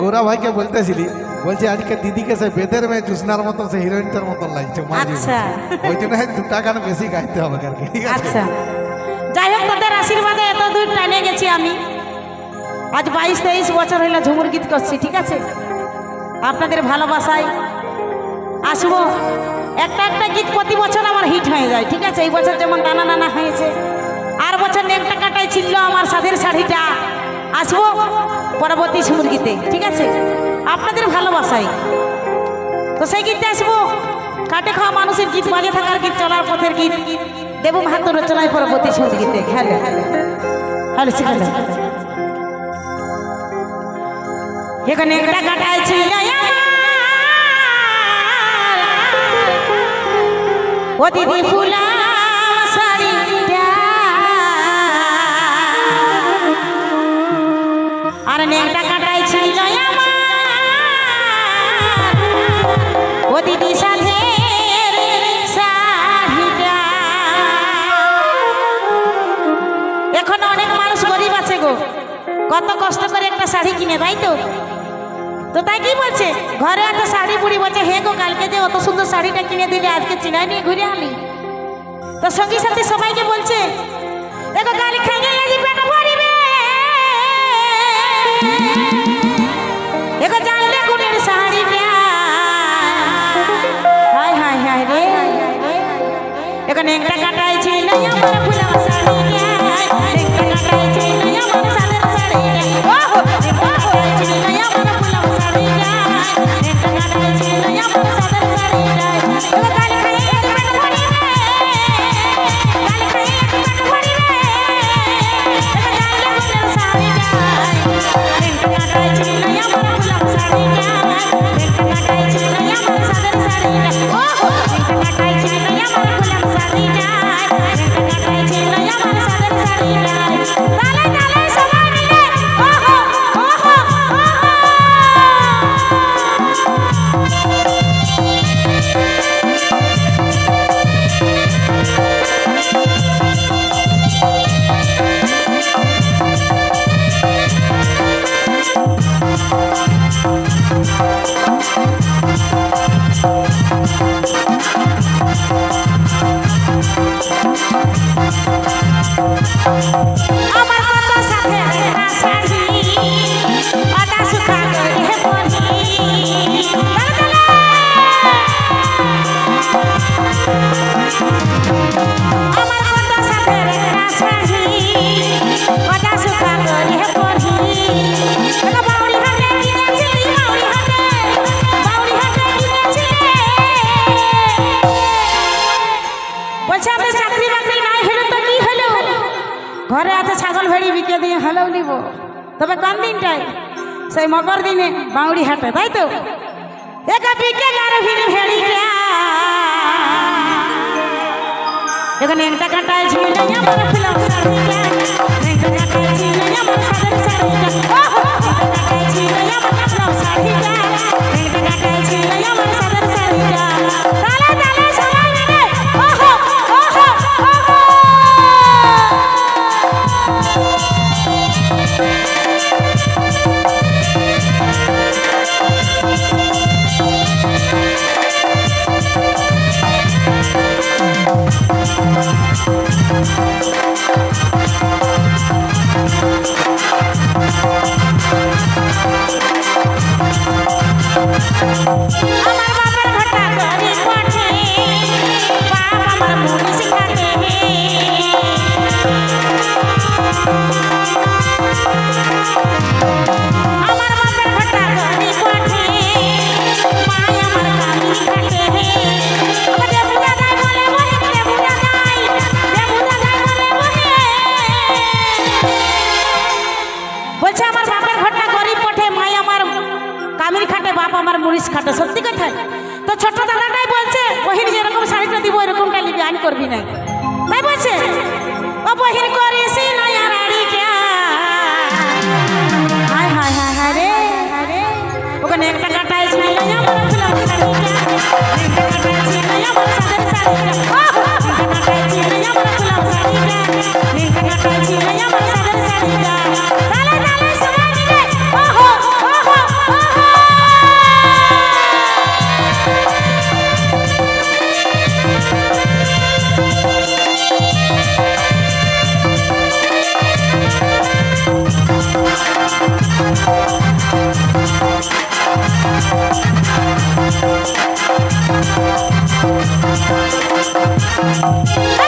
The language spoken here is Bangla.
গৌরা ভাইকে বলতেছিলি বলছি আজকে দিদিকে সে বেদের মেয়ে জুসনার মতো সে হিরোইনটার মতো লাগছে আচ্ছা। ওই জন্য দু টাকা না বেশি গাইতে হবে আর কি। ঠিক আছে আচ্ছা। যাই হোক তোদের আশীর্বাদে এত দূর টানে গেছি আমি। আজ বাইশ তেইশ বছর হইল ঝুমুর গীত করছি ঠিক আছে? আপনাদের ভালোবাসায় আসব। একটা একটা গীত প্রতি বছর আমার হিট হয়ে যায় ঠিক আছে? এই বছর যেমন নানা নানা হয়েছে আর বছর নেকটা কাটাই ছিল আমার সাদের শাড়িটা। আসব পরবর্তী ঝুমুর গীতে ঠিক আছে? আপনাদের ভালোবাসায়। তো সেই গীতে আসব। কাটে খাওয়া মানুষের গীত, বাজে থাকার গীত, চলার পথের গীত। দেব মাহাতো রচনায় পরবর্তী ছবি গীতে হ্যালো হ্যালো শিখালো এখানে একটা কাটায় ছিল ও দিদি ফুলা। আর নেকটা কাটায় ছিল ও দিদি সাথে এখন অনেক মানুষ গরিব আছে গো। কত কষ্ট করে একটা শাড়ি কিনে, তাই তো? তো তাই কি বলছে? ঘরে একটা শাড়ি পুড়ি বলছে, হে গো, কালকে যে অত সুন্দর শাড়িটা কিনে দিলে, আজকে চিনাই নিয়ে ঘুরে আলি তো সঙ্গী সাথে সবাইকে বলছে, দেখো গালি খাইয়ে পেট ভরিবে এখানে একটা কাটাই ছিল আমার ফুলা বলছে আপনার চাকরি বাকরি নাই হলো তো ঘরে আছে ছাগল ভেড়ি বিকে দিয়ে হলেও নিব। তবে কোন দিনটায়? সেই মকর দিনে বাউড়ি হাটে, তাই তো? একা বিকে গারে ভিড়ি এখানে একটা কাটায় ছিল আমার ফুলাম আমার আমার আমার বলছে আমার বাপের ঘরটা কামির খাটে বাপ আমার মরিচ খাটে, সত্যি কথা। তো ছোট দাদাটাই বলছে বহির যেরকম শাড়িটা দিব, এরকমটা নিবি আইন করবি না। তাই বলছে ও বহির করিস একটা ও